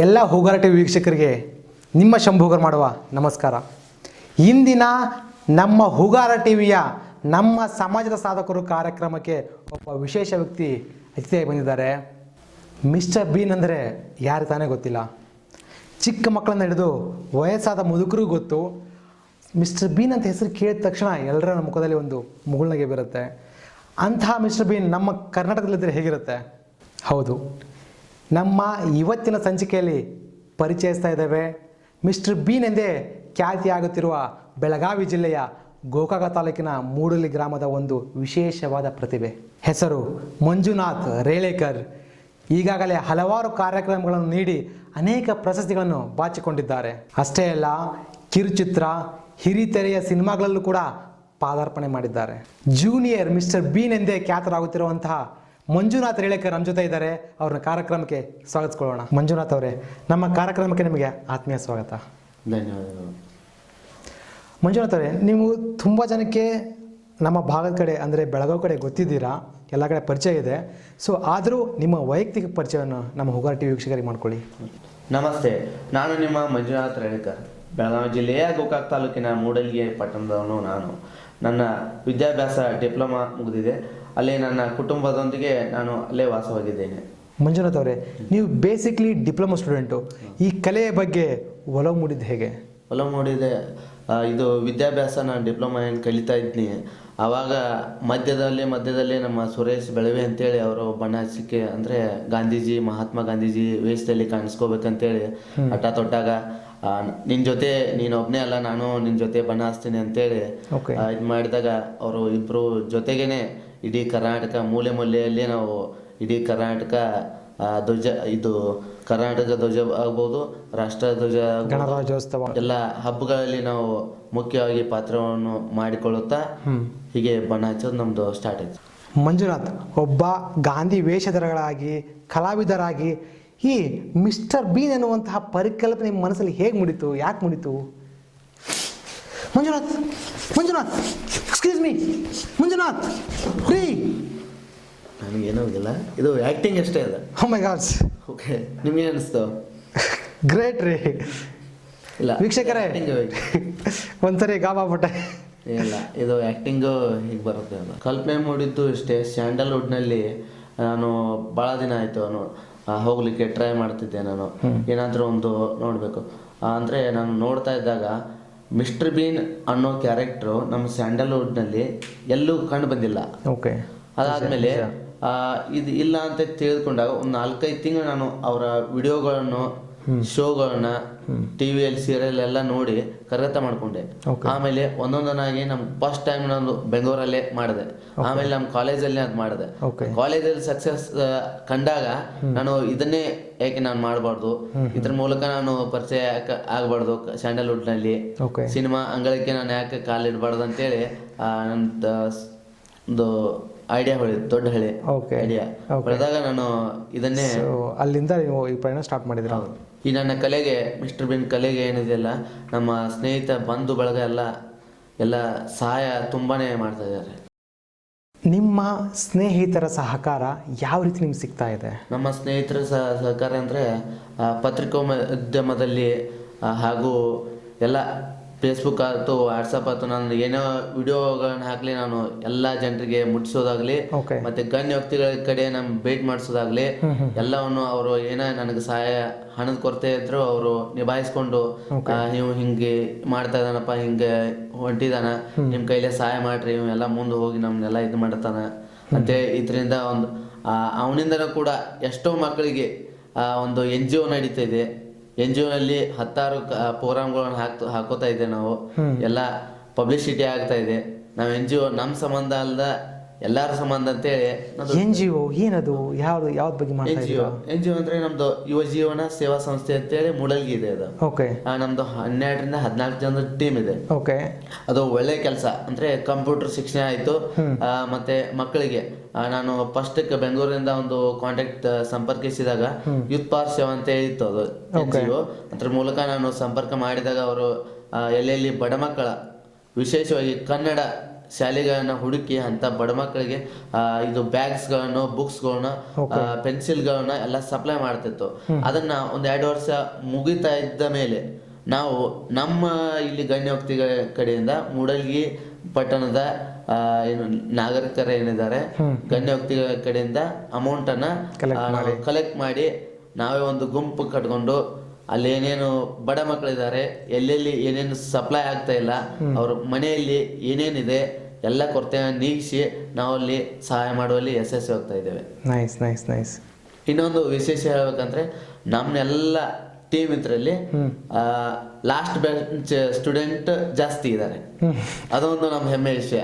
ಎಲ್ಲ ಹೋಗಾರ ಟಿ ವೀಕ್ಷಕರಿಗೆ ನಿಮ್ಮ ಶಂಭುಗರ್ ಮಾಡುವ ನಮಸ್ಕಾರ. ಇಂದಿನ ನಮ್ಮ ಹುಗಾರ ಟಿವಿಯ ನಮ್ಮ ಸಮಾಜದ ಸಾಧಕರು ಕಾರ್ಯಕ್ರಮಕ್ಕೆ ಒಬ್ಬ ವಿಶೇಷ ವ್ಯಕ್ತಿ ಅತಿಥಿಯಾಗಿ ಬಂದಿದ್ದಾರೆ. ಮಿಸ್ಟರ್ ಬೀನ್ ಅಂದರೆ ಯಾರು ತಾನೇ ಗೊತ್ತಿಲ್ಲ. ಚಿಕ್ಕ ಮಕ್ಕಳನ್ನು ಹಿಡಿದು ವಯಸ್ಸಾದ ಮುದುಕರಿಗೂ ಗೊತ್ತು. ಮಿಸ್ಟರ್ ಬೀನ್ ಅಂತ ಹೆಸರು ಕೇಳಿದ ತಕ್ಷಣ ಎಲ್ಲರ ಮುಖದಲ್ಲಿ ಒಂದು ಮುಗುಳ್ನಗೆ ಬರುತ್ತೆ. ಅಂತಹ ಮಿಸ್ಟರ್ ಬೀನ್ ನಮ್ಮ ಕರ್ನಾಟಕದಲ್ಲಿದ್ದರೆ ಹೇಗಿರುತ್ತೆ? ಹೌದು. ನಮ್ಮ ಇವತ್ತಿನ ಸಂಚಿಕೆಯಲ್ಲಿ ಪರಿಚಯಿಸ್ತಾ ಇದ್ದೇವೆ ಮಿಸ್ಟರ್ ಬೀನ್ ಎಂದೇ ಖ್ಯಾತಿಯಾಗುತ್ತಿರುವ ಬೆಳಗಾವಿ ಜಿಲ್ಲೆಯ ಗೋಕಾಕ ತಾಲೂಕಿನ ಮೂಡಲಿ ಗ್ರಾಮದ ಒಂದು ವಿಶೇಷವಾದ ಪ್ರತಿಭೆ. ಹೆಸರು ಮಂಜುನಾಥ್ ರೇಳೇಕರ್. ಈಗಾಗಲೇ ಹಲವಾರು ಕಾರ್ಯಕ್ರಮಗಳನ್ನು ನೀಡಿ ಅನೇಕ ಪ್ರಶಸ್ತಿಗಳನ್ನು ಬಾಚಿಕೊಂಡಿದ್ದಾರೆ. ಅಷ್ಟೇ ಅಲ್ಲ, ಕಿರುಚಿತ್ರ ಹಿರಿತೆರೆಯ ಸಿನಿಮಾಗಳಲ್ಲೂ ಕೂಡ ಪಾದಾರ್ಪಣೆ ಮಾಡಿದ್ದಾರೆ. ಜೂನಿಯರ್ ಮಿಸ್ಟರ್ ಬೀನ್ ಎಂದೇ ಖ್ಯಾತರಾಗುತ್ತಿರುವಂತಹ ಮಂಜುನಾಥ್ ರೇಳೇಕರ್ ನಮ್ಮ ಜೊತೆ ಇದ್ದಾರೆ ಅವ್ರನ್ನ ಕಾರ್ಯಕ್ರಮಕ್ಕೆ ಸ್ವಾಗತಿಸ್ಕೊಳ್ಳೋಣ. ಮಂಜುನಾಥ್ ಅವರೇ ನಮ್ಮ ಕಾರ್ಯಕ್ರಮಕ್ಕೆ ನಿಮಗೆ ಆತ್ಮೀಯ ಸ್ವಾಗತ. ಧನ್ಯವಾದಗಳು. ಮಂಜುನಾಥ್ ಅವರೇ ನೀವು ತುಂಬ ಜನಕ್ಕೆ ನಮ್ಮ ಭಾಗದ ಕಡೆ ಅಂದರೆ ಬೆಳಗಾವಿ ಕಡೆ ಗೊತ್ತಿದ್ದೀರಾ? ಎಲ್ಲ ಕಡೆ ಪರಿಚಯ ಇದೆ. ಸೊ ಆದರೂ ನಿಮ್ಮ ವೈಯಕ್ತಿಕ ಪರಿಚಯವನ್ನು ನಮ್ಮ ಹುಗಾರ್ ಟಿ ವೀಕ್ಷಕರಿಗೆ ಮಾಡ್ಕೊಳ್ಳಿ. ನಮಸ್ತೆ ನಾನು ನಿಮ್ಮ ಮಂಜುನಾಥ್ ರೇಳೆಕರ್ ಬೆಳಗಾವಿ ಜಿಲ್ಲೆಯ ಗೋಕಾಕ್ ತಾಲೂಕಿನ ಮೂಡಲ್ಗಿ ಪಟ್ಟಣದವನು ನಾನು. ನನ್ನ ವಿದ್ಯಾಭ್ಯಾಸ ಡಿಪ್ಲೊಮಾ ಮುಗಿದಿದೆ. ಅಲ್ಲಿ ನನ್ನ ಕುಟುಂಬದೊಂದಿಗೆ ನಾನು ಅಲ್ಲೇ ವಾಸವಾಗಿದ್ದೇನೆ. ಮಂಜುನಾಥ್ ಅವರೇ ನೀವು ಬೇಸಿಕ್ಲಿ ಡಿಪ್ಲೊಮಾ ಸ್ಟೂಡೆಂಟು ಈ ಕಲೆಯ ಬಗ್ಗೆ ಒಲವು ಮೂಡಿದ್ದು ಹೇಗೆ? ಒಲವು ಮೂಡಿದೆ. ಇದು ವಿದ್ಯಾಭ್ಯಾಸ ನಾನು ಡಿಪ್ಲೊಮಾ ಏನು ಕಲಿತಾ ಇದ್ದೀನಿ ಆವಾಗ ಮಧ್ಯದಲ್ಲಿ ಮಧ್ಯದಲ್ಲಿ ನಮ್ಮ ಸುರೇಶ್ ಬೆಳವೆ ಅಂತೇಳಿ ಅವರು ಬಣ್ಣ ಹಚ್ಚಿಕೆ ಅಂದರೆ ಗಾಂಧೀಜಿ ಮಹಾತ್ಮ ಗಾಂಧೀಜಿ ವೇಷದಲ್ಲಿ ಕಾಣಿಸ್ಕೋಬೇಕಂತೇಳಿ. ಹಠ ತೊಟ್ಟಾಗ ನಿನ್ ಜೊತೆ ನೀನು ಒಬ್ಬನೇ ಅಲ್ಲ ನಾನು ನಿನ್ನ ಜೊತೆ ಬಣ್ಣ ಹಚ್ತೀನಿ ಅಂತೇಳಿ ಇದ್ ಮಾಡಿದಾಗ ಅವರು ಇಬ್ಬರು ಜೊತೆಗೇನೆ ಇಡೀ ಕರ್ನಾಟಕ ಮೂಲೆ ಮೂಲೆಯಲ್ಲಿ ನಾವು ಇಡೀ ಕರ್ನಾಟಕ ಧ್ವಜ ಇದು ಕರ್ನಾಟಕ ಧ್ವಜ ಆಗ್ಬೋದು ರಾಷ್ಟ್ರ ಧ್ವಜ ಗಣರಾಜ್ಯೋತ್ಸವ. ಎಲ್ಲ ಹಬ್ಬಗಳಲ್ಲಿ ನಾವು ಮುಖ್ಯವಾಗಿ ಪಾತ್ರವನ್ನು ಮಾಡಿಕೊಳ್ಳುತ್ತಾ ಹೀಗೆ ಬಣ್ಣ ಹಚ್ಚೋದು ನಮ್ದು ಸ್ಟಾರ್ಟ್ ಆಯ್ತು. ಮಂಜುನಾಥ್ ಒಬ್ಬ ಗಾಂಧಿ ವೇಷಧರಗಳಾಗಿ ಕಲಾವಿದರಾಗಿ ಈ ಮಿಸ್ಟರ್ ಬೀನ್ ಎನ್ನುವಂತಹ ಪರಿಕಲ್ಪನೆ ನಿಮ್ಮ ಮನಸ್ಸಲ್ಲಿ ಹೇಗೆ ಮುಡಿತು? ಯಾಕೆ ಮುಡಿತು? ಮಂಜುನಾಥ್ ಮಂಜುನಾಥ್ ಎಕ್ಸ್ಕ್ಯೂಸ್ ಮೀ ಮಂಜುನಾಥ್ ರೀ ನನಗೇನೂ ಇಲ್ಲ ಇದು ಆ್ಯಕ್ಟಿಂಗ್ ಅಷ್ಟೇ ಅದ. ಮೈ ಗಾಡ್ಸ್ ಓಕೆ ನಿಮಗೆ ಅನಿಸ್ತು? ಗ್ರೇಟ್ ರೀ. ಇಲ್ಲ ವೀಕ್ಷಕರೇ ಒಂದ್ಸರಿ ಗಾಬಾಗ್ಬಿಟ್ಟೆ ಇಲ್ಲ ಇದು ಆ್ಯಕ್ಟಿಂಗು ಹೀಗೆ ಬರುತ್ತೆ ಅದು. ಕಲ್ಪನೆ ಮೂಡಿದ್ದು ಇಷ್ಟೇ. ಸ್ಯಾಂಡಲ್ವುಡ್ನಲ್ಲಿ ನಾನು ಭಾಳ ದಿನ ಆಯಿತು ನಾನು ಆ, ಹೋಗ್ಲಿಕ್ಕೆ ಟ್ರೈ ಮಾಡ್ತಿದ್ದೆ ನಾನು. ಏನಾದರೂ ಒಂದು ನೋಡಬೇಕು. ಅಂದರೆ ನಾನು ನೋಡ್ತಾ ಇದ್ದಾಗ ಮಿಸ್ಟರ್ ಬೀನ್ ಅನ್ನೋ ಕ್ಯಾರೆಕ್ಟ್ರು ನಮ್ಮ ಸ್ಯಾಂಡಲ್ವುಡ್ನಲ್ಲಿ ಎಲ್ಲೂ ಕಂಡು ಬಂದಿಲ್ಲ. ಓಕೆ ಅದಾದಮೇಲೆ ಇದು ಇಲ್ಲ ಅಂತ ತಿಳಿದುಕೊಂಡಾಗ ಒಂದು ನಾಲ್ಕೈದು ತಿಂಗಳು ನಾನು ಅವರ ವಿಡಿಯೋಗಳನ್ನು ಶೋಗಳನ್ನ ಟಿ ವಿಯಲ್ಲಿ ಸೀರಿಯಲ್ ಎಲ್ಲ ನೋಡಿ ಕರಗತ ಮಾಡ್ಕೊಂಡೆ. ಆಮೇಲೆ ಒಂದೊಂದನಾಗಿ ನಮ್ ಫಸ್ಟ್ ಟೈಮ್ ನಾನು ಬೆಂಗಳೂರಲ್ಲೇ ಮಾಡಿದೆ. ಆಮೇಲೆ ನಮ್ಮ ಕಾಲೇಜಲ್ಲಿ ಅದು ಮಾಡಿದೆ. ಕಾಲೇಜಲ್ಲಿ ಸಕ್ಸಸ್ ಕಂಡಾಗ ನಾನು ಇದನ್ನೇ ಯಾಕೆ ನಾನು ಮಾಡಬಾರ್ದು? ಇದ್ರ ಮೂಲಕ ನಾನು ಪರಿಚಯ ಆಗಬಾರ್ದು ಸ್ಯಾಂಡಲ್ವುಡ್ನಲ್ಲಿ ಸಿನಿಮಾ ಅಂಗಳಕ್ಕೆ ನಾನು ಯಾಕೆ ಕಾಲಿಡಬಾರ್ದು ಅಂತೇಳಿ ನನ್ನ ಒಂದು ಐಡಿಯಾ ಹೊಳೆ ದೊಡ್ಡ ಹಳೆ ಓಕೆ ಐಡಿಯಾ. ಹೊಳೆದಾಗ ನಾನು ಇದನ್ನೇ ಅಲ್ಲಿಂದ ನೀವು ಈ ಪ್ರಯಾಣ ಸ್ಟಾರ್ಟ್ ಮಾಡಿದ್ರ ಹೌದು. ಈ ನನ್ನ ಕಲೆಗೆ ಮಿಸ್ಟರ್ ಬಿನ್ ಕಲೆಗೆ ಏನಿದೆಯಲ್ಲ ನಮ್ಮ ಸ್ನೇಹಿತ ಬಂಧು ಬಳಗ ಎಲ್ಲ ಎಲ್ಲ ಸಹಾಯ ತುಂಬಾನೇ ಮಾಡ್ತಾ ಇದ್ದಾರೆ ನಿಮ್ಮ ಸ್ನೇಹಿತರ ಸಹಕಾರ ಯಾವ ರೀತಿ ನಿಮ್ಗೆ ಸಿಗ್ತಾ ಇದೆ ನಮ್ಮ ಸ್ನೇಹಿತರ ಸಹ ಸಹಕಾರ ಅಂದರೆ ಪತ್ರಿಕೋದ್ಯಮದಲ್ಲಿ ಹಾಗೂ ಎಲ್ಲ ಫೇಸ್ಬುಕ್ ಆಯ್ತು ವಾಟ್ಸಪ್ ಆಯ್ತು ನಾನು ಏನೋ ವಿಡಿಯೋಗಳನ್ನ ಹಾಕಲಿ ನಾನು ಎಲ್ಲ ಜನರಿಗೆ ಮುಟ್ಟಿಸೋದಾಗ್ಲಿ Okay. ಮತ್ತೆ ಗಣ್ಯ ವ್ಯಕ್ತಿಗಳ ಕಡೆ ನಮ್ ಭೇಟಿ ಮಾಡಿಸೋದಾಗ್ಲಿ ಎಲ್ಲವನ್ನು ಅವರು ಏನೋ ನನಗೆ ಸಹಾಯ ಹಣದ ಕೊರತೆ ಇದ್ರು ಅವರು ನಿಭಾಯಿಸ್ಕೊಂಡು ಆ, ನೀವು ಹಿಂಗೆ ಮಾಡ್ತಾ ಇದ್ದಾನಪ್ಪ ಹಿಂಗೆ ಹೊಂಟಿದಾನ ನಿಮ್ ಕೈಲೇ ಸಹಾಯ ಮಾಡ್ರಿ ಇವ್ ಎಲ್ಲ ಮುಂದೆ ಹೋಗಿ ನಮ್ನೆಲ್ಲ ಇದು ಮಾಡ್ತಾನ ಮತ್ತೆ ಇದರಿಂದ ಒಂದು ಅವನಿಂದನೂ ಕೂಡ ಎಷ್ಟೋ ಮಕ್ಕಳಿಗೆ ಆ, ಒಂದು ಎನ್ ಜಿ ಒ ನಡೀತಾ ಇದೆ. ಎನ್ ಜಿ ಅಲ್ಲಿ ಹತ್ತಾರು ಪ್ರೋಗ್ರಾಮ್ಗಳನ್ನ ಹಾಕ್ ಹಾಕೋತಾ ಇದ್ದೇವೆ ನಾವು. ಎಲ್ಲ ಪಬ್ಲಿಸಿಟಿ ಆಗ್ತಾ ಇದೆ. ನಾವು ಎನ್ ಜಿ ಓ ನಮ್ಮ ಸಂಬಂಧ ಅಲ್ದ ಎಲ್ಲಾರ ಸಂಬಂಧ ಅಂತೇಳಿ ಹೇಳಿ ಎನ್ ಜಿ ಒ ಏನದು? ಯಾವ್ದು ಯಾವ್ದು ಬಗ್ಗೆ ಎನ್ ಮಾಡ್ತಾ G O. N G O ಅಂದ್ರೆ ನಮ್ದು ಯುವ ಜೀವನ ಸೇವಾ ಸಂಸ್ಥೆ ಅಂತೇಳಿ ಮೂಡಲ್ಗಿ ಇದೆ ಅದು. ಓಕೆ. ಆ, ನಮ್ದು ಹನ್ನೆರಡರಿಂದ ಹದಿನಾಲ್ಕು ಜನದ ಟೀಮ್ ಇದೆ. ಓಕೆ. ಅದು ಒಳ್ಳೆ ಕೆಲಸ. ಅಂದ್ರೆ ಕಂಪ್ಯೂಟರ್ ಶಿಕ್ಷಣ ಆಯಿತು. ಮತ್ತೆ ಮಕ್ಕಳಿಗೆ. ಆ, ನಾನು ಫಸ್ಟ್ ಬೆಂಗಳೂರಿಂದ ಒಂದು ಕಾಂಟ್ಯಾಕ್ಟ್ ಸಂಪರ್ಕಿಸಿದಾಗ ಯೂತ್ ಪಾರ್ ಸೇವಾ ಅಂತ ಹೇಳಿತ್ತು ಅದು NGO. ಅದ್ರ ಮೂಲಕ ನಾನು ಸಂಪರ್ಕ ಮಾಡಿದಾಗ ಅವರು ಎಲ್ಲೆಲ್ಲಿ ಬಡ ಮಕ್ಕಳ ವಿಶೇಷವಾಗಿ ಕನ್ನಡ ಶಾಲೆಗಳನ್ನ ಹುಡುಕಿ ಅಂತ ಬಡ ಮಕ್ಕಳಿಗೆ ಇದು ಬ್ಯಾಗ್ಸ್ಗಳನ್ನು ಬುಕ್ಸ್ಗಳನ್ನ ಪೆನ್ಸಿಲ್ಗಳನ್ನ ಎಲ್ಲ ಸಪ್ಲೈ ಮಾಡ್ತಿತ್ತು. ಅದನ್ನ ಒಂದ್ ಎರಡು ವರ್ಷ ಮುಗಿತಾ ಇದ್ದ ಮೇಲೆ ನಾವು ನಮ್ಮ ಇಲ್ಲಿ ಗಣ್ಯೋಕ್ತಿಗಳ ಕಡೆಯಿಂದ ಮೂಡಲ್ಗಿ ಪಟ್ಟಣದ ಏನು ನಾಗರಿಕರು ಏನಿದ್ದಾರೆ ಗಣ್ಯೋಕ್ತಿಗಳ ಕಡೆಯಿಂದ ಅಮೌಂಟ್ ಅನ್ನ ಕಲೆಕ್ಟ್ ಮಾಡಿ. ನಾವೇ ಒಂದು ಗುಂಪು ಕಟ್ಕೊಂಡು ಅಲ್ಲಿ ಏನೇನು ಬಡ ಮಕ್ಕಳಿದ್ದಾರೆ ಎಲ್ಲೆಲ್ಲಿ ಏನೇನು ಸಪ್ಲೈ ಆಗ್ತಾ ಇಲ್ಲ ಅವ್ರ ಮನೆಯಲ್ಲಿ ಏನೇನಿದೆ ಎಲ್ಲ ಕೊರತೆ ನೀಗಿಸಿ ನಾವಲ್ಲಿ ಸಹಾಯ ಮಾಡುವಲ್ಲಿ ಯಶಸ್ವಿ ಹೋಗ್ತಾ ಇದ್ದೇವೆ. ನೈಸ್ ನೈಸ್ ನೈಸ್ ಇನ್ನೊಂದು ವಿಶೇಷ ಹೇಳ್ಬೇಕಂದ್ರೆ ನಮ್ನೆಲ್ಲ ಟೀಮ್ ಇದ್ರಲ್ಲಿ ಲಾಸ್ಟ್ ಬೆಂಚ್ ಸ್ಟೂಡೆಂಟ್ ಜಾಸ್ತಿ ಇದ್ದಾರೆ. ಅದೊಂದು ನಮ್ಮ ಹೆಮ್ಮೆ ವಿಷಯ.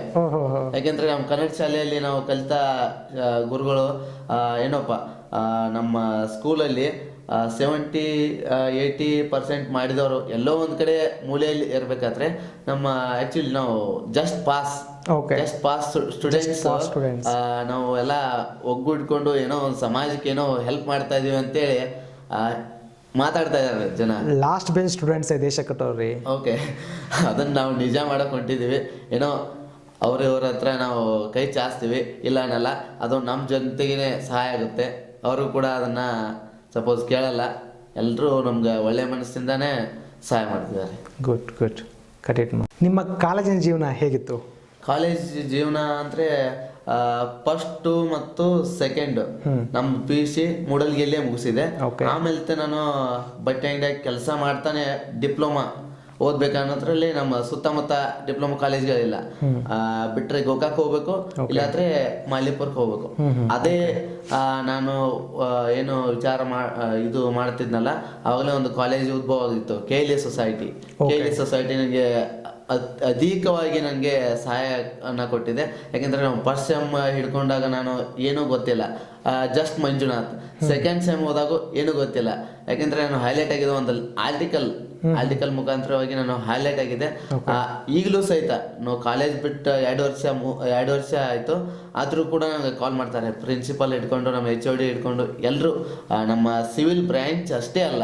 ಯಾಕೆಂದ್ರೆ ನಮ್ಮ ಕನ್ನಡ ಶಾಲೆಯಲ್ಲಿ ನಾವು ಕಲಿತ ಗುರುಗಳು ಏನಪ್ಪ ನಮ್ಮ ಸ್ಕೂಲಲ್ಲಿ ಸೆವೆಂಟಿ ಏಯ್ಟಿ ಪರ್ಸೆಂಟ್ ಮಾಡಿದವರು ಎಲ್ಲೋ ಒಂದು ಕಡೆ ಮೂಲೆಯಲ್ಲಿ ಇರಬೇಕಾದ್ರೆ ನಮ್ಮ ಆ್ಯಕ್ಚುಲಿ ನಾವು just pass just pass students. ನಾವು ಎಲ್ಲ ಒಗ್ಗೂಡ್ಕೊಂಡು ಏನೋ ಒಂದು ಸಮಾಜಕ್ಕೆ ಏನೋ ಹೆಲ್ಪ್ ಮಾಡ್ತಾ ಇದೀವಿ ಅಂತೇಳಿ ಮಾತಾಡ್ತಾ ಇದ್ದಾರೆ ಜನ. ಲಾಸ್ಟ್ ಬೆಂಚ್ ಸ್ಟೂಡೆಂಟ್ಸ್ ದೇಶ ಕಟ್ಟೋರಿ ಓಕೆ ಅದನ್ನ ನಾವು ನಿಜ ಮಾಡಕ್ ಹೊಂಟಿದೀವಿ. ಏನೋ ಅವ್ರ ಇವ್ರ ಹತ್ರ ನಾವು ಕೈ ಚಾಚ್ತೀವಿ ಇಲ್ಲ ಅನ್ನಲ್ಲ ಅದು ನಮ್ಮ ಜನತೆಗೆ ಸಹಾಯ ಆಗುತ್ತೆ. ಅವರು ಕೂಡ ಅದನ್ನ ಸಪೋಸ್ ಕೇಳಲ್ಲ ಎಲ್ಲರೂ ನಮ್ಗೆ ಒಳ್ಳೆ ಮನಸ್ಸಿಂದಾನೇ ಸಹಾಯ ಮಾಡ್ತಿದ್ದಾರೆ. ಗುಡ್ ಗುಡ್ ಕಟ್ ಇಟ್ ನಿಮ್ಮ ಕಾಲೇಜಿನ ಜೀವನ ಹೇಗಿತ್ತು? ಕಾಲೇಜ್ ಜೀವನ ಅಂದ್ರೆ ಫಸ್ಟ್ ಮತ್ತು ಸೆಕೆಂಡ್ ನಮ್ಮ ಪಿ ಯು ಸಿ ಮೂಡಲ್ಗೆಲ್ಲೇ ಮುಗಿಸಿದೆ. ಆಮೇಲೆ ನಾನು ಬಟ್ಟೆ ಅಂಗಡಿಯಾಗಿ ಕೆಲಸ ಮಾಡ್ತಾನೆ ಡಿಪ್ಲೊಮಾ ಓದ್ಬೇಕನ್ನೋದ್ರಲ್ಲಿ ನಮ್ಮ ಸುತ್ತಮುತ್ತ ಡಿಪ್ಲೊಮಾ ಕಾಲೇಜ್ಗಳಿಲ್ಲ. ಬಿಟ್ರೆ ಗೋಕಾಕ್ ಹೋಗ್ಬೇಕು ಇಲ್ಲಾಂದ್ರೆ ಮಾಲಿಪುರ್ಕ್ ಹೋಗ್ಬೇಕು. ಅದೇ ನಾನು ಏನು ವಿಚಾರ ಮಾ ಇದು ಮಾಡ್ತಿದ್ನಲ್ಲ ಅವಾಗಲೇ ಒಂದು ಕಾಲೇಜ್ ಉದ್ಭವ ಆಗಿತ್ತು K L A society K L A society ನನಗೆ ಅಧಿಕವಾಗಿ ನನಗೆ ಸಹಾಯನ ಕೊಟ್ಟಿದೆ. ಯಾಕೆಂದ್ರೆ ನಾವು ಫಸ್ಟ್ ಸೆಮ್ ಹಿಡ್ಕೊಂಡಾಗ ನಾನು ಏನೂ ಗೊತ್ತಿಲ್ಲ. ಜಸ್ಟ್ ಮಂಜುನಾಥ್. ಸೆಕೆಂಡ್ ಸೆಮ್ ಹೋದಾಗ ಏನೂ ಗೊತ್ತಿಲ್ಲ. ಯಾಕೆಂದ್ರೆ ನಾನು ಹೈಲೈಟ್ ಆಗಿದೆ ಒಂದು ಆರ್ಟಿಕಲ್ ಆರ್ಟಿಕಲ್ ಮುಖಾಂತರವಾಗಿ ನಾನು ಹೈಲೈಟ್ ಆಗಿದೆ ಈಗಲೂ ಸಹಿತ ನಾವು ಕಾಲೇಜ್ ಬಿಟ್ಟು ಎರಡು ವರ್ಷ ಎರಡು ವರ್ಷ ಆಯ್ತು. ಆದ್ರೂ ಕೂಡ ನನಗೆ ಕಾಲ್ ಮಾಡ್ತಾರೆ. ಪ್ರಿನ್ಸಿಪಲ್ ಹಿಡ್ಕೊಂಡು ನಮ್ಮ ಎಚ್ ಓ ಡಿ ಹಿಡ್ಕೊಂಡು ಎಲ್ಲರೂ ನಮ್ಮ ಸಿವಿಲ್ ಬ್ರ್ಯಾಂಚ್ ಅಷ್ಟೇ ಅಲ್ಲ.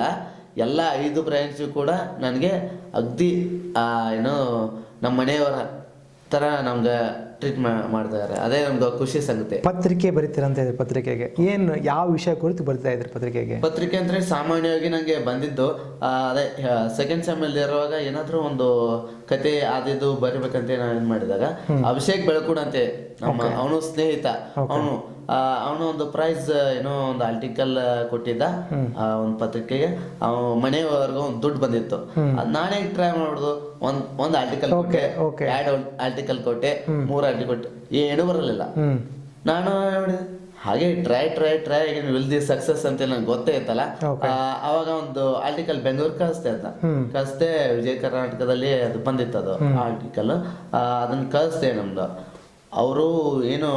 ಎಲ್ಲ ಐದು ಬ್ರ್ಯಾಂಚು ಕೂಡ ನನಗೆ ಅಗ್ದಿ ಆ, ಏನು ನಮ್ಮ ಮನೆಯವರ ಥರ ನಮ್ಗೆ ಟ್ರೀಟ್ ಮಾಡ್ತಾರೆ ಅದೇ ನಮ್ಗೆ ಖುಷಿ ಸಂಗತಿ. ಪತ್ರಿಕೆ ಬರೀತೀರಂತ ಇದ್ರೆ ಪತ್ರಿಕೆಗೆ. ಏನು ಯಾವ ವಿಷಯ ಕುರಿತು ಬರ್ತಾ ಇದ್ರೆ ಪತ್ರಿಕೆಗೆ? ಪತ್ರಿಕೆ ಅಂದ್ರೆ ಸಾಮಾನ್ಯವಾಗಿ ನನಗೆ ಬಂದಿದ್ದು ಅದೇ ಸೆಕೆಂಡ್ ಸೆಮ್ ಅಲ್ಲಿ ಇರುವಾಗ ಏನಾದರೂ ಒಂದು ಕತೆ ಆದಿದ್ದು ಬರಿಬೇಕಂತ ನಾನು ಏನು ಮಾಡಿದಾಗ ಅಭಿಷೇಕ್ ಬೆಳಕುಡ್ ಅಂತೆ ನಮ್ಮ ಅವನು ಸ್ನೇಹಿತ. ಅವನು ಅವನು ಒಂದು ಪ್ರೈಸ್ ಏನೋ ಒಂದು ಆರ್ಟಿಕಲ್ ಕೊಟ್ಟಿದ್ದ ಆ, ಒಂದು ಪತ್ರಿಕೆಗೆ. ಅವ ಮನೆಯವರೆಗೂ ಒಂದು ದುಡ್ಡು ಬಂದಿತ್ತು. ಅದ್ ನಾನೇ ಟ್ರೈ ಮಾಡುದು. ಒಂದ್ ಒಂದ್ ಆರ್ಟಿಕಲ್ ಕೊಟ್ಟೆ. ಎರಡು ಆರ್ಟಿಕಲ್ ಕೊಟ್ಟೆ. ಮೂರ್ ಆರ್ಟಿಕಲ್ ಕೊಟ್ಟೆ. ಏನು ಬರಲಿಲ್ಲ. ನಾನು ಮಾಡಿದೆ? ಹಾಗೆ try try try will the success ಅಂತ ನಂಗೆ ಗೊತ್ತೇ ಇತ್ತಲ್ಲ. ಆ, ಅವಾಗ ಒಂದು ಆರ್ಟಿಕಲ್ ಬೆಂಗಳೂರು ಕಳಿಸ್ತೆ ಅಂತ. ಕಳಿಸ್ದೆ ವಿಜಯ ಕರ್ನಾಟಕದಲ್ಲಿ ಅದು ಬಂದಿತ್ತು ಅದು ಆರ್ಟಿಕಲ್ ಅದನ್ನ ಕಳಿಸ್ದೆ ನಮ್ದು. ಅವರು ಏನು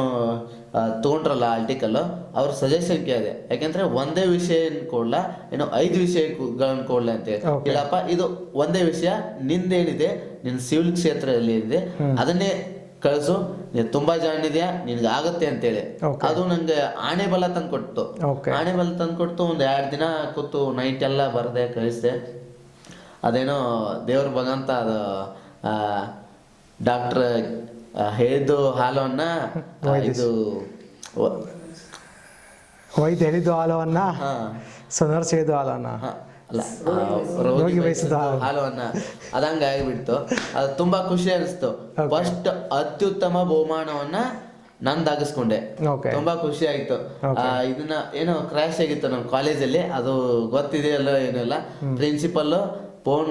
ತಗೊಂಡ್ರಲ್ಲ ಆರ್ಟಿಕಲ್ ಅವ್ರ ಸಜೆಷನ್ ಕೇಳಿದೆ. ಯಾಕೆಂದ್ರೆ ಒಂದೇ ವಿಷಯ ಕೊಡ್ಲ ಏನೋ ಐದು ವಿಷಯಗಳನ್ನ ಕೊಡ್ಲ ಅಂತ ಹೇಳಿ. ಇಲ್ಲಪ್ಪ ಇದು ಒಂದೇ ವಿಷಯ ನಿಂದೇನಿದೆ ನಿನ್ ಸಿವಿಲ್ ಕ್ಷೇತ್ರದಲ್ಲಿ ಏನಿದೆ ಅದನ್ನೇ ಕಳಿಸು ನೀನು ತುಂಬಾ ಜಾಣಿದ್ಯಾ ನಿನ್ಗೆ ಆಗುತ್ತೆ ಅಂತ ಹೇಳಿ ಅದು ನಂಗೆ ಆಣೆ ಬಲ ತಂದು ಕೊಟ್ಟು ಓಕೆ ಆಣೆ ಬಲ ತಂದು ಕೊಟ್ಟು ಒಂದ್ ಎರಡ್ ದಿನ ಕೂತು ನೈಟ್ ಎಲ್ಲ ಬರದೆ ಕಳಿಸ್ದೆ. ಅದೇನೋ ದೇವ್ರ ಭಗವಂತ ಅದು ಡಾಕ್ಟರ್ ಹೇಳಿದ್ದು ಹಾಲವನ್ನ ಆ, ಇದು ವ- ವೈದ್ಯ ಹೇಳಿದ್ದು ಹಾಲವನ್ನ ಹಾ. ಸೊ ನರ್ಸ್ ಹೇಳಿದ್ದು ಹಾಲವನ್ನ. ರೋಗಿ ಬಯಸಿದ ಹಾಲವನ್ನ. ಅದಂಗ ಆಗಿಬಿಡ್ತು. ಅದು ತುಂಬಾ ಖುಷಿ ಅನಿಸ್ತು. ಫಸ್ಟ್ ಅತ್ಯುತ್ತಮ ಬಹುಮಾನವನ್ನ ನಂದಾಗಿಸ್ಕೊಂಡೆ. ದಾಗಿಸ್ಕೊಂಡೆ ತುಂಬಾ ಖುಷಿ ಆಯ್ತು. ಇದನ್ನ ಏನೋ ಕ್ರಾಶ್ ಆಗಿತ್ತು ನಮ್ಮ ಕಾಲೇಜಲ್ಲಿ ಅದು ಗೊತ್ತಿದೆಯಲ್ಲ ಏನಿಲ್ಲ ಪ್ರಿನ್ಸಿಪಲ್ ಫೋನ್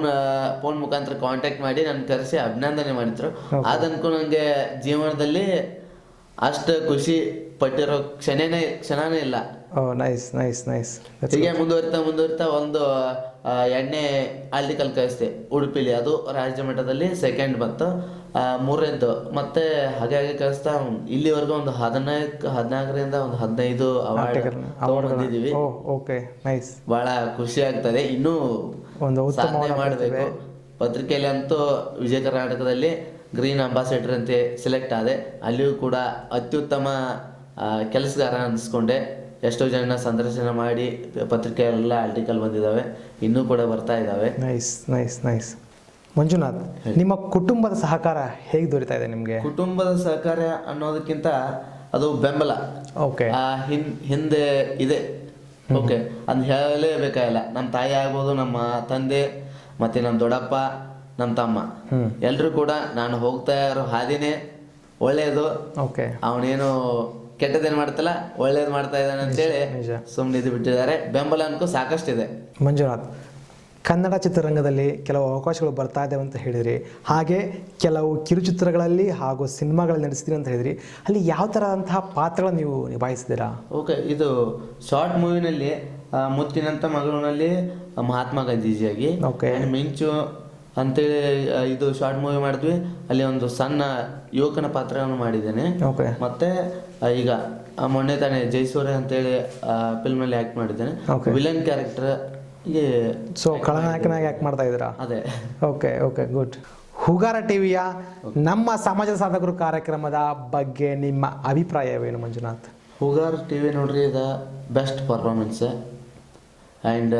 ಫೋನ್ ಮುಖಾಂತರ ಕಾಂಟ್ಯಾಕ್ಟ್ ಮಾಡಿ ನನ್ನ ಕರೆಸಿ ಅಭಿನಂದನೆ ಮಾಡಿದ್ರು. ಅದನ್ಕು ನಂಗೆ ಜೀವನದಲ್ಲಿ ಅಷ್ಟು ಖುಷಿ ಪಟ್ಟಿರೋ ಕ್ಷಣನೇ ಕ್ಷಣನೇ ಇಲ್ಲ. ಓ ನೈಸ್ ನೈಸ್ ನೈಸ್ ಹೀಗೆ ಮುಂದುವರಿತಾ ಮುಂದುವರಿತಾ ಒಂದು ಎಣ್ಣೆ ಅಲ್ಲಿ ಕಳಿಸ್ದೆ ಉಡುಪಿಲಿ ಅದು ರಾಜ್ಯ ಮಟ್ಟದಲ್ಲಿ ಸೆಕೆಂಡ್ ಬಂತು. ಮೂರನೇದ್ದು ಮತ್ತೆ ಹಾಗೆ ಹಾಗೆ ಕಳಿಸ್ತಾ ಇಲ್ಲಿವರೆಗೂ ಒಂದು ಹದಿನಾಲ್ಕು ಹದಿನಾಲ್ಕರಿಂದ ಒಂದು ಹದಿನೈದು ಅವಾರ್ಡ್ ಬಂದಿದ್ದೀವಿ. ಓಕೆ. ನೈಸ್. ಬಹಳ ಖುಷಿ ಆಗ್ತದೆ. ಇನ್ನೂ ಒಂದು ಸಾಧನೆ ಮಾಡಬೇಕು. ಪತ್ರಿಕೆಯಲ್ಲಿ ಅಂತೂ ವಿಜಯ ಕರ್ನಾಟಕದಲ್ಲಿ ಗ್ರೀನ್ ಅಂಬಾಸಿಡರ್ ಅಂತ ಸೆಲೆಕ್ಟ್ ಆದೆ. ಅಲ್ಲಿಯೂ ಕೂಡ ಅತ್ಯುತ್ತಮ ಕೆಲಸಗಾರ ಅನಿಸ್ಕೊಂಡೆ. ಎಷ್ಟೋ ಜನ ಸಂದರ್ಶನ ಮಾಡಿ ಪತ್ರಿಕೆಯಲ್ಲೆಲ್ಲ ಆರ್ಟಿಕಲ್ ಬಂದಿದ್ದಾವೆ. ಇನ್ನೂ ಕೂಡ ಬರ್ತಾ ಇದ್ದಾವೆ. Nice nice nice. ಮಂಜುನಾಥ್ ನಿಮ್ಮ ಕುಟುಂಬದ ಸಹಕಾರ ಹೇಗೆ ದೊರೀತಾ ಇದೆ ನಿಮಗೆ? ಕುಟುಂಬದ ಸಹಕಾರ ಅನ್ನೋದಕ್ಕಿಂತ ಅದು ಬೆಂಬಲ. ಓಕೆ. ಆ ಹಿನ್ ಹಿಂದೆ ಇದೆ. ಓಕೆ. ಅದು ಹೇಳಲೇಬೇಕಾಗಿಲ್ಲ. ನಮ್ಮ ತಾಯಿ ಆಗ್ಬೋದು ನಮ್ಮ ತಂದೆ ಮತ್ತೆ ನಮ್ಮ ದೊಡ್ಡಪ್ಪ ನಮ್ಮ ತಮ್ಮ. ಎಲ್ಲರೂ ಕೂಡ ನಾನು ಹೋಗ್ತಾ ಇರೋ ಹಾದಿನೇ ಒಳ್ಳೆಯದು. ಓಕೆ. ಅವನೇನು ಕೆಟ್ಟದೇನು ಮಾಡ್ತಲ್ಲ ಒಳ್ಳೇದು ಮಾಡ್ತಾ ಇದ್ದಾನೆ ಅಂತೇಳಿ. ಸುಮ್ಮನೆ ಇದು ಬಿಟ್ಟಿದ್ದಾರೆ. ಬೆಂಬಲ ಅನ್ಕೋ ಸಾಕಷ್ಟಿದೆ. ಮಂಜುನಾಥ್ ಕನ್ನಡ ಚಿತ್ರರಂಗದಲ್ಲಿ ಕೆಲವು ಅವಕಾಶಗಳು ಬರ್ತಾ ಇದ್ದಾವೆ ಅಂತ ಹೇಳಿದ್ರಿ. ಹಾಗೆ ಕೆಲವು ಕಿರುಚಿತ್ರಗಳಲ್ಲಿ ಹಾಗೂ ಸಿನಿಮಾಗಳಲ್ಲಿ ನಡೆಸಿದ್ರಿ ಅಂತ ಹೇಳಿದ್ರಿ. ಅಲ್ಲಿ ಯಾವ ಥರದಂತಹ ಪಾತ್ರಗಳನ್ನು ನೀವು ನಿಭಾಯಿಸಿದ್ದೀರಾ? ಓಕೆ ಇದು ಶಾರ್ಟ್ ಮೂವಿನಲ್ಲಿ ಮುತ್ತಿನಂತ ಮಗಳಲ್ಲಿ ಮಹಾತ್ಮ ಗಾಂಧೀಜಿಯಾಗಿ. ಓಕೆ. ಮಿಂಚು ಅಂತೇಳಿ ಇದು ಶಾರ್ಟ್ ಮೂವಿ ಮಾಡಿದ್ವಿ. ಅಲ್ಲಿ ಒಂದು ಸಣ್ಣ ಯುವಕನ ಪಾತ್ರವನ್ನು ಮಾಡಿದ್ದೇನೆ. ಓಕೆ. ಮತ್ತೆ ಈಗ ಮೊನ್ನೆ ತಾನೇ ಜೈಸೂರ್ಯ ಅಂತೇಳಿ ಫಿಲ್ಮಲ್ಲಿ ಆ್ಯಕ್ಟ್ ಮಾಡಿದ್ದೇನೆ. ವಿಲನ್ ಕ್ಯಾರೆಕ್ಟರ್ ಸೊ ಖಳನಾಯಕನಾಗಿ ಯಾಕೆ ಮಾಡ್ತಾ ಇದ್ದೀರಾ? ಅದೇ. ಓಕೆ ಓಕೆ ಗುಡ್ ಹುಗಾರ ಟಿವಿಯ ನಮ್ಮ ಸಮಾಜ ಸಾಧಕರು ಕಾರ್ಯಕ್ರಮದ ಬಗ್ಗೆ ನಿಮ್ಮ ಅಭಿಪ್ರಾಯವೇನು ಮಂಜುನಾಥ್? ಹುಗಾರ್ ಟಿ ವಿ ನೋಡ್ರಿ ಇದು best performance and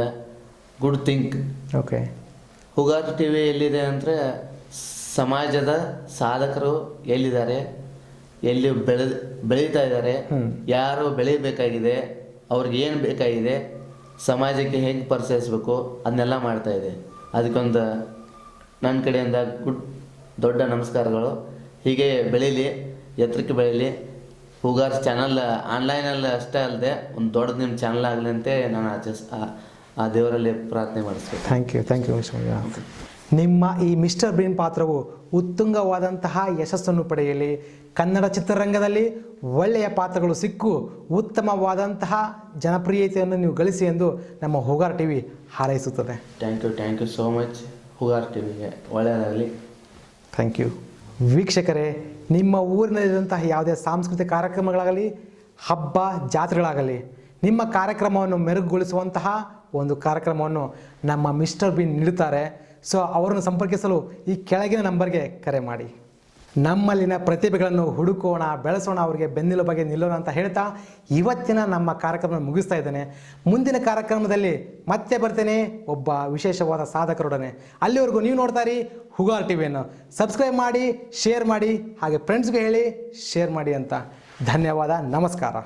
good think okay Hugar T V ಎಲ್ಲಿದೆ ಅಂದರೆ ಸಮಾಜದ ಸಾಧಕರು ಎಲ್ಲಿದ್ದಾರೆ ಎಲ್ಲಿ ಬೆಳೆ ಬೆಳೀತಾ ಇದ್ದಾರೆ. ಯಾರು ಬೆಳೀಬೇಕಾಗಿದೆ ಅವ್ರಿಗೆ ಏನು ಬೇಕಾಗಿದೆ ಸಮಾಜಕ್ಕೆ ಹೇಗೆ ಪರಿಚಯಿಸ್ಬೇಕು ಅದನ್ನೆಲ್ಲ ಮಾಡ್ತಾ ಇದೆ. ಅದಕ್ಕೊಂದು ನನ್ನ ಕಡೆಯಿಂದ ಗುಡ್ ದೊಡ್ಡ ನಮಸ್ಕಾರಗಳು. ಹೀಗೆ ಬೆಳೀಲಿ ಎತ್ತರಕ್ಕೆ ಬೆಳೀಲಿ. ಹೂಗಾರ್ಸ್ ಚಾನಲ್ ಆನ್ಲೈನಲ್ಲಿ ಅಷ್ಟೇ ಅಲ್ಲದೆ ಒಂದು ದೊಡ್ಡ ನಿಮ್ಮ ಚಾನಲ್ ಆಗಲಿ ಅಂತ ನಾನು ಆಚರಿಸ್ ಆ- ದೇವರಲ್ಲಿ ಪ್ರಾರ್ಥನೆ ಮಾಡಿಸ್ಬೇಕು. ಥ್ಯಾಂಕ್ ಯು ಥ್ಯಾಂಕ್ ಯು ನಿಮ್ಮ ಈ ಮಿಸ್ಟರ್ ಬ್ರೀನ್ ಪಾತ್ರವು ಉತ್ತುಂಗವಾದಂತಹ ಯಶಸ್ಸನ್ನು ಪಡೆಯಲಿ. ಕನ್ನಡ ಚಿತ್ರರಂಗದಲ್ಲಿ ಒಳ್ಳೆಯ ಪಾತ್ರಗಳು ಸಿಕ್ಕು ಉತ್ತಮವಾದಂತಹ ಜನಪ್ರಿಯತೆಯನ್ನು ನೀವು ಗಳಿಸಿ ಎಂದು ನಮ್ಮ Hugar T V ಹಾರೈಸುತ್ತದೆ. Thank you thank you so much Hugar ಟಿವಿಗೆ ಒಳ್ಳೆಯದಾಗಲಿ. ಥ್ಯಾಂಕ್ ಯು ವೀಕ್ಷಕರೇ ನಿಮ್ಮ ಊರಿನಲ್ಲಿರುವಂತಹ ಯಾವುದೇ ಸಾಂಸ್ಕೃತಿಕ ಕಾರ್ಯಕ್ರಮಗಳಾಗಲಿ ಹಬ್ಬ ಜಾತ್ರೆಗಳಾಗಲಿ ನಿಮ್ಮ ಕಾರ್ಯಕ್ರಮವನ್ನು ಮೆರುಗುಗೊಳಿಸುವಂತಹ ಒಂದು ಕಾರ್ಯಕ್ರಮವನ್ನು ನಮ್ಮ ಮಿಸ್ಟರ್ ಬಿನ್ ನೀಡುತ್ತಾರೆ. ಸೊ ಅವರನ್ನು ಸಂಪರ್ಕಿಸಲು ಈ ಕೆಳಗಿನ ನಂಬರ್ಗೆ ಕರೆ ಮಾಡಿ. ನಮ್ಮಲ್ಲಿನ ಪ್ರತಿಭೆಗಳನ್ನು ಹುಡುಕೋಣ, ಬೆಳೆಸೋಣ, ಅವರಿಗೆ ಬೆನ್ನೆಲು ಬಗ್ಗೆ ನಿಲ್ಲೋಣ ಅಂತ ಹೇಳ್ತಾ ಇವತ್ತಿನ ನಮ್ಮ ಕಾರ್ಯಕ್ರಮ ಮುಗಿಸ್ತಾ ಇದ್ದೇನೆ. ಮುಂದಿನ ಕಾರ್ಯಕ್ರಮದಲ್ಲಿ ಮತ್ತೆ ಬರ್ತೇನೆ ಒಬ್ಬ ವಿಶೇಷವಾದ ಸಾಧಕರೊಡನೆ. ಅಲ್ಲಿವರೆಗೂ ನೀವು ನೋಡ್ತಾ ಇರಿ ಹುಗಾರ್ ಟಿವಿಯನ್ನು. ಸಬ್ಸ್ಕ್ರೈಬ್ ಮಾಡಿ ಶೇರ್ ಮಾಡಿ, ಹಾಗೆ ಫ್ರೆಂಡ್ಸ್ಗೆ ಹೇಳಿ ಶೇರ್ ಮಾಡಿ ಅಂತ. ಧನ್ಯವಾದ, ನಮಸ್ಕಾರ.